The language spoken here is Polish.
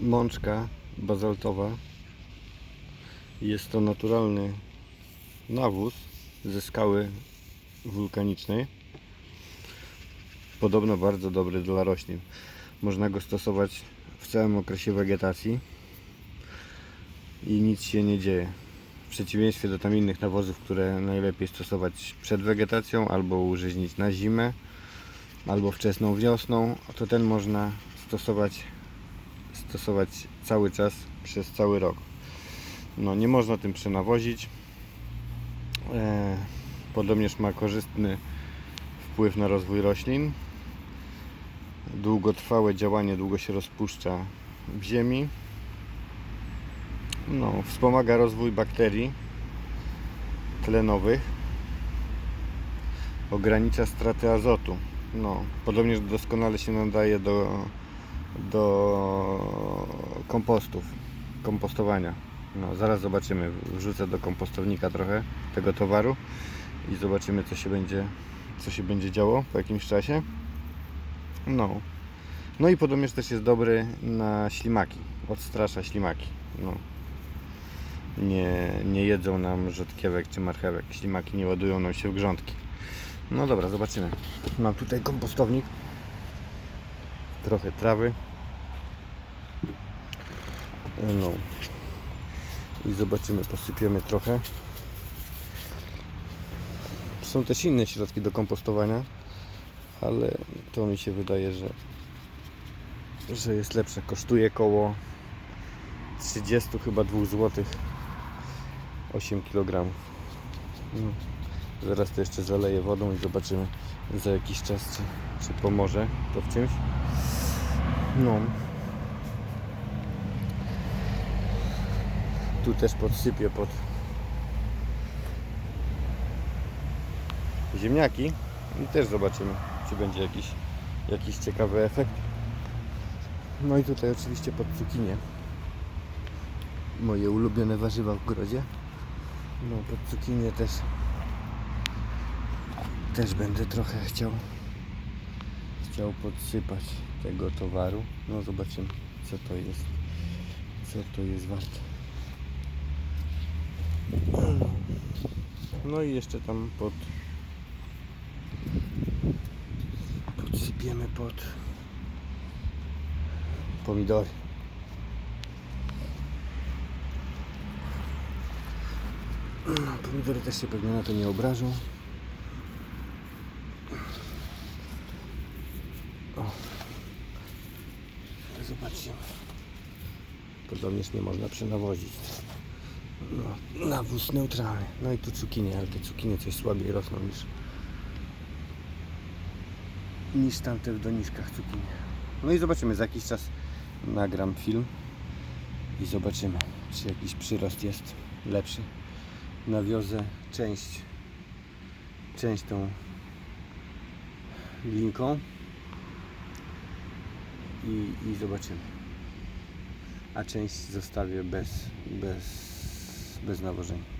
mączka bazaltowa. Jest to naturalny nawóz ze skały wulkanicznej. Podobno bardzo dobry dla roślin. Można go stosować w całym okresie wegetacji i nic się nie dzieje. W przeciwieństwie do tam innych nawozów, które najlepiej stosować przed wegetacją albo użyźnić na zimę albo wczesną wiosną, to ten można stosować stosować cały czas przez cały rok. No nie można tym przenawozić. E, podobnież ma korzystny wpływ na rozwój roślin. Długotrwałe działanie długo się rozpuszcza w ziemi. No, wspomaga rozwój bakterii tlenowych. Ogranicza straty azotu. No, podobnież doskonale się nadaje do, do kompostów, kompostowania. No, zaraz zobaczymy. Wrzucę do kompostownika trochę tego towaru i zobaczymy co się będzie, co się będzie działo po jakimś czasie. No. No i podobnież też jest dobry na ślimaki. Odstrasza ślimaki. No. Nie, nie jedzą nam rzodkiewek czy marchewek. Ślimaki nie ładują nam się w grządki. No dobra, zobaczymy. Mam tutaj kompostownik. Trochę trawy. No. I zobaczymy, posypiemy trochę. Są też inne środki do kompostowania, ale to mi się wydaje, że, że jest lepsze. Kosztuje koło 30 chyba 2 zł 8 kg. No. Zaraz to jeszcze zaleję wodą i zobaczymy za jakiś czas, czy, czy pomoże to w czymś. No. Tu też podsypię pod ziemniaki i też zobaczymy, czy będzie jakiś, jakiś ciekawy efekt. No i tutaj oczywiście pod cukinię. Moje ulubione warzywa w grodzie. No pod cukinię też też będę trochę chciał chciał podsypać tego towaru. No zobaczymy co to jest. Co to jest warte. No i jeszcze tam pod podsypiemy pod pomidory. No, Pomidory też się pewnie na to nie obrażą. O. Zobaczcie. Podobnież nie można przenawozić. No, nawóz neutralny. No i tu cukinie, ale te cukinie coś słabiej rosną niż niż tamte w doniczkach cukinie. No i zobaczymy, za jakiś czas nagram film i zobaczymy, czy jakiś przyrost jest lepszy. Nawiozę część część tą linką i, i zobaczymy. A część zostawię bez, bez, bez nawożenia.